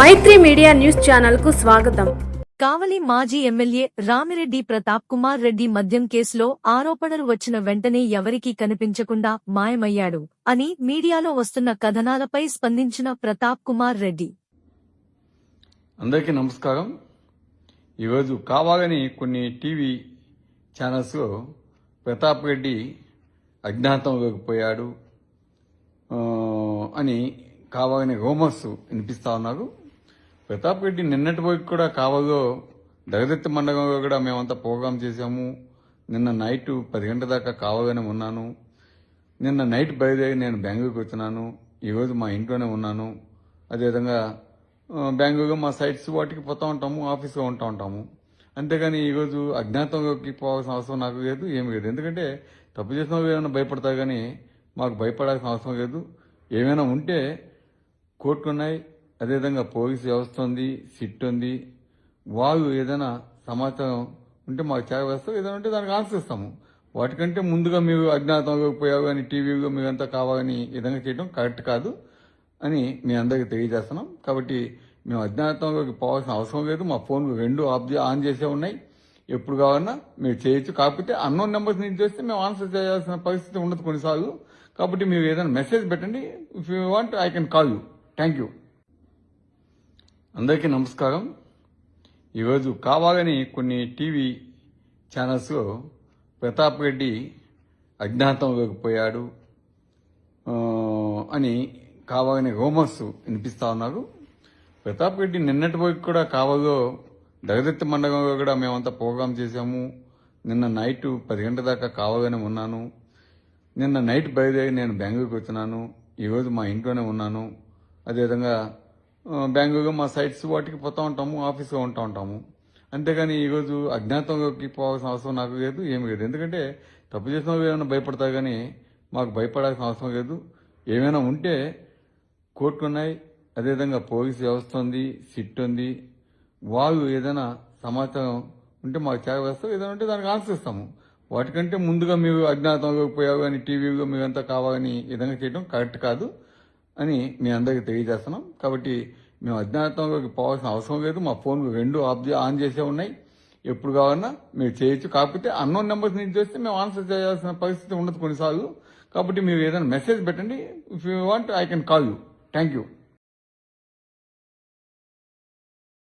మైత్రి media news ఛానల్కు స్వాగతం. కావలి మాజీ ఎమ్మెల్యే రామిరెడ్డి ప్రతాప్ కుమార్ రెడ్డి మద్యం కేసులో ఆరోపణలు వచ్చిన వెంటనే ఎవరికీ కనిపించకుండా మాయమయ్యాడు అని మీడియాలో వస్తున్న కథనాలపై స్పందించిన ప్రతాప్ కుమార్ రెడ్డి. అందరికీ నమస్కారం. ఈరోజు కావాలని కొన్ని టీవీ ఛానల్స్లో ప్రతాప్ రెడ్డి అజ్ఞాతంలోకి పోయాడు అని కావాలని రూమర్స్ వినిపిస్తా ఉన్నారు. ప్రతాప్ రెడ్డి నిన్నటి పోయి కూడా కావాలో దగదత్తి మండలంలో కూడా మేమంతా ప్రోగ్రామ్ చేశాము. నిన్న నైట్ పది గంటల దాకా కావగానే ఉన్నాను. నిన్న నైట్ బయలుదేరి నేను బెంగళూరుకి వచ్చినాను. ఈరోజు మా ఇంట్లోనే ఉన్నాను. అదేవిధంగా బెంగళూరులో మా సైట్స్ వాటికి పోతూ ఉంటాము ఆఫీస్లో ఉంటా ఉంటాము. అంతేగాని ఈరోజు అజ్ఞాతంలోకి పోవాల్సిన అవసరం నాకు లేదు ఏమి లేదు. ఎందుకంటే తప్పు చేసిన వాళ్ళు ఏమైనా భయపడతారు కానీ మాకు భయపడాల్సిన అవసరం లేదు. ఏమైనా ఉంటే కోర్టులు ఉన్నాయి అదేవిధంగా పోలీస్ వ్యవస్థ ఉంది సిట్ ఉంది. వాళ్ళు ఏదైనా సమాచారం ఉంటే మాకు చేరవేస్తారు ఏదైనా ఉంటే దానికి ఆన్సర్ ఇస్తాము. వాటికంటే ముందుగా మీరు అజ్ఞాతంలో పోయావు కానీ టీవీలో మీరంతా కావాలని విధంగా చేయడం కరెక్ట్ కాదు అని మీ అందరికీ తెలియజేస్తున్నాం. కాబట్టి మేము అజ్ఞాతంలోకి పోవాల్సిన అవసరం లేదు. మా ఫోన్ రెండు ఆఫ్ ఆన్ చేసే ఉన్నాయి. ఎప్పుడు కావాలన్నా మీరు చేయొచ్చు. కాకపోతే అన్నోన్ నెంబర్స్ నుంచి చేస్తే మేము ఆన్సర్ చేయాల్సిన పరిస్థితి ఉండదు కొన్నిసార్లు. కాబట్టి మీరు ఏదైనా మెసేజ్ పెట్టండి. If you want I can call you thank you అందరికీ నమస్కారం. ఈరోజు కావాలని కొన్ని టీవీ ఛానల్స్లో ప్రతాప్ రెడ్డి అజ్ఞాతంలోకి పోయాడు అని కావాలని రూమర్స్ వినిపిస్తా ఉన్నారు. ప్రతాప్ రెడ్డి నిన్నటి వరకు కూడా కావాలో దగదత్తి మండలంలో కూడా మేమంతా ప్రోగ్రాం చేశాము. నిన్న నైట్ పది గంటల దాకా కావాలని ఉన్నాను. నిన్న నైట్ బయలుదేరి నేను బెంగళూరుకి వచ్చినాను. ఈరోజు మా ఇంట్లోనే ఉన్నాను. అదేవిధంగా ఆ, మా సైట్స్ వాటికి పోతూ ఉంటాము ఆఫీస్గా ఉంటా ఉంటాము. అంతేగాని ఈరోజు అజ్ఞాతంలోకి పోవాల్సిన అవసరం నాకు లేదు ఏమి లేదు. ఎందుకంటే తప్పు చేసిన వాళ్ళు ఏమైనా భయపడతారు కానీ మాకు భయపడాల్సిన అవసరం లేదు. ఏమైనా ఉంటే కోర్టు ఉన్నాయి అదేవిధంగా పోలీసు వ్యవస్థ ఉంది సిట్ ఉంది. వాళ్ళు ఏదైనా సమాచారం ఉంటే మాకు చేరవేస్తారు ఏదైనా ఉంటే దానికి ఆన్సర్ ఇస్తాము. వాటికంటే ముందుగా మీరు అజ్ఞాతంలోకి పోయావు కానీ టీవీలో మీరంతా కావాలని ఈ విధంగా చేయడం కరెక్ట్ కాదు. అని మీ అందరికీ తెలియజేస్తున్నాం. కాబట్టి మేము అజ్ఞాతంలోకి పోవాల్సిన అవసరం లేదు. మా ఫోన్ రెండు ఆఫ్ ఆన్ చేసే ఉన్నాయి. ఎప్పుడు కావాలన్నా మీరు చేయొచ్చు. కాకపోతే అన్నోన్ నెంబర్స్ నుంచి చేస్తే మేము ఆన్సర్ చేయాల్సిన పరిస్థితి ఉండదు కొన్నిసార్లు. కాబట్టి మీరు ఏదైనా మెసేజ్ పెట్టండి. If you want I can call you thank you